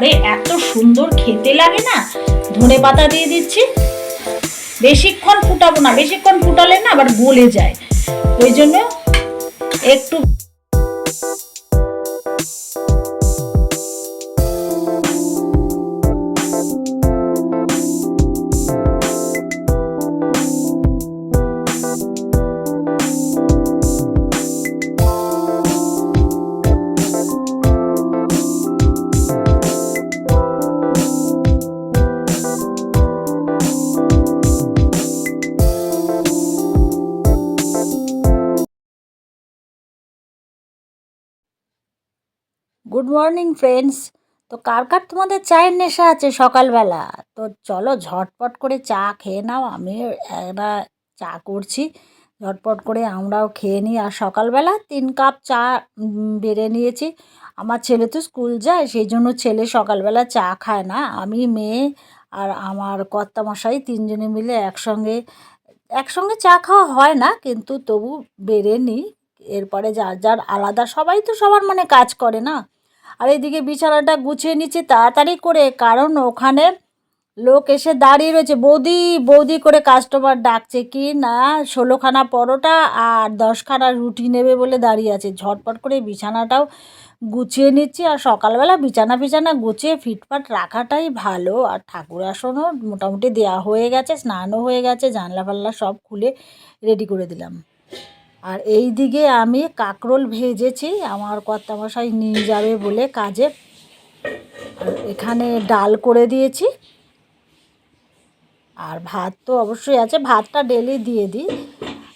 বাবারে এত সুন্দর খেতে লাগে না? ধনে পাতা দিয়ে দিচ্ছি। বেশিক্ষণ ফুটাবো না, বেশিক্ষণ ফুটালে না আবার গলে যায়। ওই জন্য একটু গুড মর্নিং ফ্রেন্ডস তো কার কার তোমাদের চায়ের নেশা আছে সকালবেলা? তো চলো ঝটপট করে চা খেয়ে নাও। আমি একটা চা করছি। ঝটপট করে আমরাও খেয়ে নিই। আর সকালবেলা তিন কাপ চা বেড়ে নিয়েছি। আমার ছেলে তো স্কুল যায়, সেই জন্য ছেলে সকালবেলা চা খায় না। আমি, মেয়ে আর আমার কর্তামশাই তিনজনে মিলে একসঙ্গে একসঙ্গে চা খাওয়া হয় না, কিন্তু তবু বেড়ে নিই। এরপরে যার যার আলাদা, সবাই তো সবার মানে কাজ করে না। আর এদিকে বিছানাটা গুছিয়ে নিচ্ছি তাড়াতাড়ি করে, কারণ ওখানে লোক এসে দাঁড়িয়ে রয়েছে। বৌদি বৌদি করে কাস্টমার ডাকছে, কি না, ষোলোখানা পরোটা আর দশখানা রুটি নেবে বলে দাঁড়িয়ে আছে। ঝটপট করে বিছানাটাও গুছিয়ে নিচ্ছি আর সকালবেলা বিছানা বিছানা গুছিয়ে ফিটফাট রাখাটাই ভালো। আর ঠাকুর আসনও মোটামুটি দেওয়া হয়ে গেছে, স্নানও হয়ে গেছে, জানলা ফাল্লা সব খুলে রেডি করে দিলাম। আর এই দিকে আমি কাকরোল ভেজেছি, আমার কর্তামশাই নিয়ে যাবে বলে কাজে। এখানে ডাল করে দিয়েছি। আর ভাত তো অবশ্যই আছে, ভাতটা ডেলি দিয়ে দিই।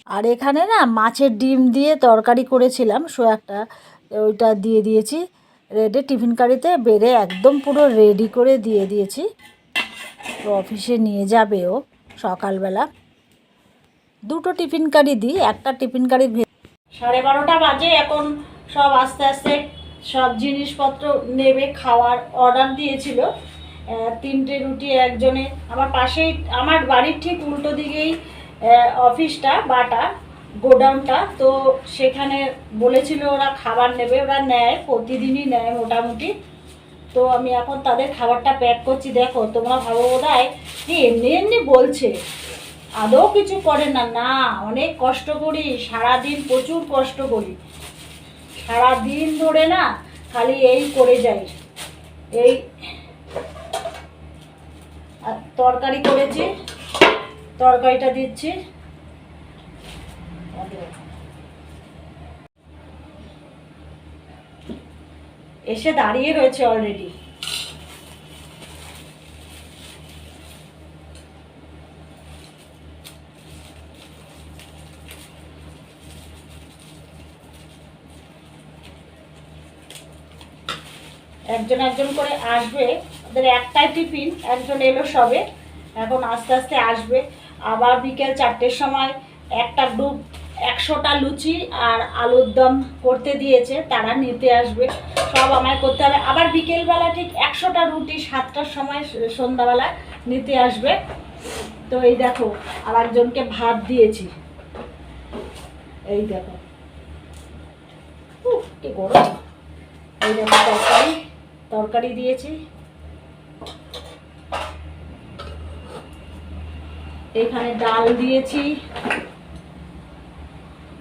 আর এখানে না মাছের ডিম দিয়ে তরকারি করেছিলাম সো একটা, ওইটা দিয়ে দিয়েছি। রেডি টিফিন কারিতে বেড়ে একদম পুরো রেডি করে দিয়ে দিয়েছি। তো অফিসে নিয়ে যাবে ও সকালবেলা। দুটো টিফিন কারি দিই, একটা টিফিন কারি সাড়ে বারোটা বাজে, এখন সব আস্তে আস্তে সব জিনিসপত্র নেবে, খাওয়ার অর্ডার দিয়েছিল। তিনটে রুটি, একজনে, আমার পাশেই, আমার বাড়ির ঠিক উল্টো দিকেই অফিসটা, বাটা, গোডাউনটা। তো সেখানে বলেছিল ওরা খাবার নেবে, ওরা নেয়, প্রতিদিনই নেয় মোটামুটি। তো আমি এখন তাদের খাবারটা প্যাক করছি। দেখো, তোমরা ভাবো বোধ হয় এমনি এমনি বলছে। আদৌ কিছু করে না না, অনেক কষ্ট করি, সারাদিন প্রচুর কষ্ট করি। সারাদিন ধরে না খালি এই করে যাই। এই তরকারি করেছি, তরকারিটা দিচ্ছি। এসে দাঁড়িয়ে রয়েছে অলরেডি একজন একজন করে আসবে, ওদের একটাই টিফিন, একজন এলো সবে, এখন আস্তে আস্তে আসবে। আবার বিকেল চারটের সময় একটা গ্রুপ, একশোটা লুচি আর আলুর দম করতে দিয়েছে, তারা নিতে আসবে। সব আমায় করতে হবে। আবার বিকেলবেলা ঠিক একশোটা রুটি সাতটার সময় সন্ধ্যাবেলা নিতে আসবে। তো এই দেখো, আর একজনকে ভাত দিয়েছি। এই দেখো। কি গরম। এই দেখো তরকারি। তরকারি দিয়েছি। এখানে ডাল দিয়েছি।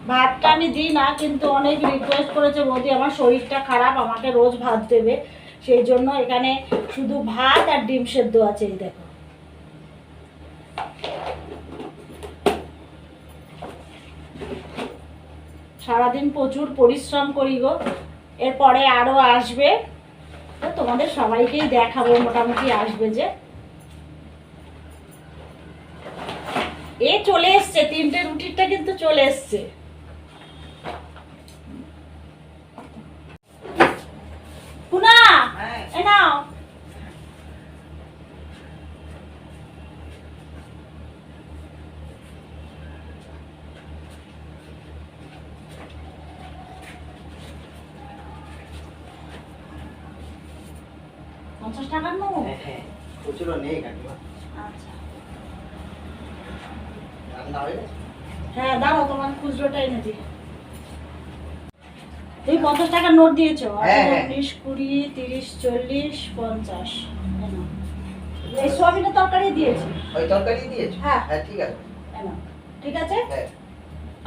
ভাতটা আমি দিই না, কিন্তু অনেক রিকোয়েস্ট করেছে বৌদি, আমার শরীরটা খারাপ, আমাকে রোজ ভাত দেবে। সেই জন্য এখানে শুধু ভাত আর ডিম সেদ্ধ আছে, এই দেখো। সারাদিন প্রচুর পরিশ্রম করি গো। এরপরে আরও আসবে। তো তোমাদের সবাইকেই দেখাবো মোটামুটি আসবে যে। এ চলে এসছে তিনটে রুটিরটা কিন্তু চলে এসছে। কুনা এ নাও। পঞ্চাশ টাকার নেব? হ্যাঁ খুচরো নেই কাকিমা আচ্ছা। রান্না হয়ে গেছে হ্যাঁ দাঁড়াও তোমার খুচরোটা এনে দিই। তুমি পঞ্চাশ টাকা নোট দিয়েছ? হ্যাঁ, হ্যাঁ। উনিশ কুড়ি তিরিশ চল্লিশ পঞ্চাশ। এই সোয়াবিনের তরকারি দিয়েছি। ওই তরকারি দিয়েছ? হ্যাঁ। হ্যাঁ ঠিক আছে। ঠিক আছে? হ্যাঁ।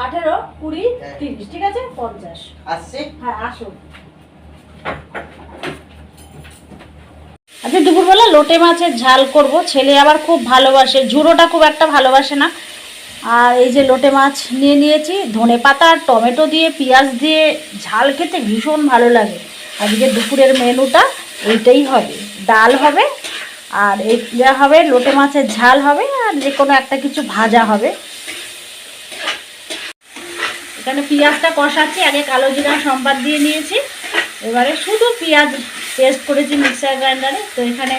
আঠেরো কুড়ি হ্যাঁ। তিরিশ। ঠিক আছে? পঞ্চাশ। আসছি? হ্যাঁ আসুন আজকে দুপুরবেলা লোটে মাছের ঝাল করব। ছেলে আবার খুব ভালোবাসে, ঝুড়োটা খুব একটা ভালোবাসে না। আর এই যে লোটে মাছ নিয়ে নিয়েছি, ধনে পাতা আর টমেটো দিয়ে, পেঁয়াজ দিয়ে, ঝাল খেতে ভীষণ ভালো লাগে। আজকে দুপুরের মেনুটা এইটাই হবে, ডাল হবে, আর এই এটা হবে, লোটে মাছের ঝাল হবে, আর যে কোনো একটা কিছু ভাজা হবে। এখানে পেঁয়াজটা কষাচ্ছি, আগে কালো জিরা সম্বাদ দিয়ে নিয়েছি। এবারে শুধু পেঁয়াজ পেস্ট করেছি মিক্সার গ্রাইন্ডারে, তো এখানে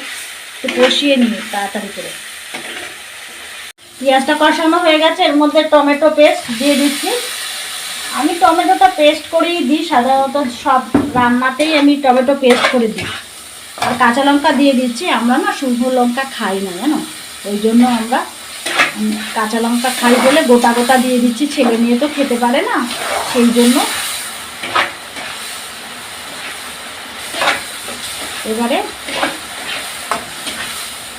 একটু কষিয়ে নিই তাড়াতাড়ি করে। পেঁয়াজটা কষানো হয়ে গেছে, এর মধ্যে টমেটো পেস্ট দিয়ে দিচ্ছি। আমি টমেটোটা পেস্ট করেই দিই, সাধারণত সব রান্নাতেই আমি টমেটো পেস্ট করে দিই। আর কাঁচা লঙ্কা দিয়ে দিচ্ছি, আমরা না শুকনো লঙ্কা খাই না, জানো? ওই জন্য আমরা কাঁচা লঙ্কা খাই বলে গোটা গোটা দিয়ে দিচ্ছি, ছেলে মেয়ে তো খেতে পারে না, সেই জন্য এবারে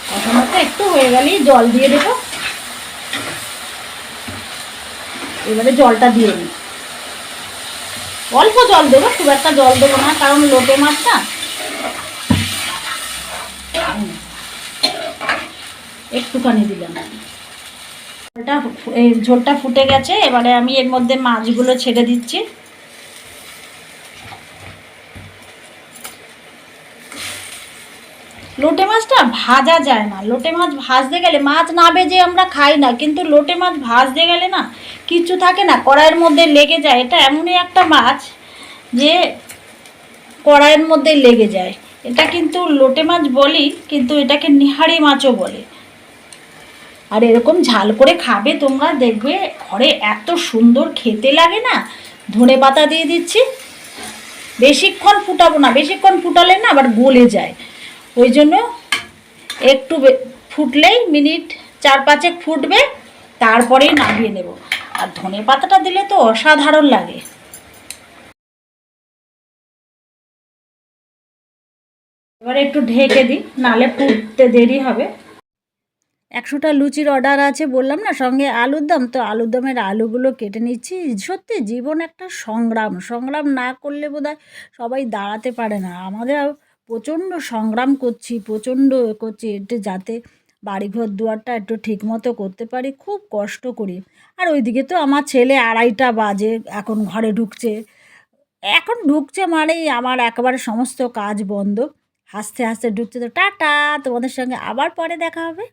কষানোটা একটু হয়ে গেলেই জল দিয়ে দেবো। এবারে জলটা দিয়ে দিই। অল্প জল দেবো, খুব একটা জল দেবো না, কারণ লোটে মাছটা। একটুখানি দিলাম। ঝোলটা ফুটে গেছে, এবারে আমি এর মধ্যে মাছগুলো ছেড়ে দিচ্ছি। লোটে মাছটা ভাজা যায় না। লোটে মাছ ভাজতে গেলে মাছ না ভেজে আমরা খাই না, কিন্তু লোটে মাছ ভাজতে গেলে না কিচ্ছু থাকে না, কড়াইয়ের মধ্যে লেগে যায়। এটা এমনই একটা মাছ যে কড়াইয়ের মধ্যে লেগে যায়। এটা কিন্তু লোটে মাছ বলি, কিন্তু এটাকে নিহারি মাছও বলে। আর এরকম ঝাল করে খাবে তোমরা, দেখবে ঘরে এত সুন্দর খেতে লাগে না। ধনে পাতা দিয়ে দিচ্ছি, বেশিক্ষণ ফুটাবো না, বেশিক্ষণ ফুটালে না আবার গলে যায়। ওই জন্য একটু ফুটলেই মিনিট চার পাঁচেক ফুটবে, তারপরেই নামিয়ে নেব। আর ধনে পাতাটা দিলে তো অসাধারণ লাগে। এবারে একটু ঢেকে দিই, নালে ফুটতে দেরি হবে। একশোটা লুচির অর্ডার আছে, বললাম না, সঙ্গে আলুর দম। তো আলুর দমের আলুগুলো কেটে নিচ্ছি। সত্যি জীবন একটা সংগ্রাম। সংগ্রাম না করলে বোধহয় সবাই দাঁড়াতে পারে না। আমাদের প্রচণ্ড সংগ্রাম করছি, প্রচণ্ড করছি, একটু যাতে বাড়িঘর দুয়ারটা একটু ঠিকমতো করতে পারি, খুব কষ্ট করি। আর ওইদিকে তো আমার ছেলে আড়াইটা বাজে, এখন ঘরে ঢুকছে। এখন ঢুকছে মানেই আমার একেবারে সমস্ত কাজ বন্ধ। হাসতে হাসতে ঢুকছে তো টাটা, তোমাদের সঙ্গে আবার পরে দেখা হবে।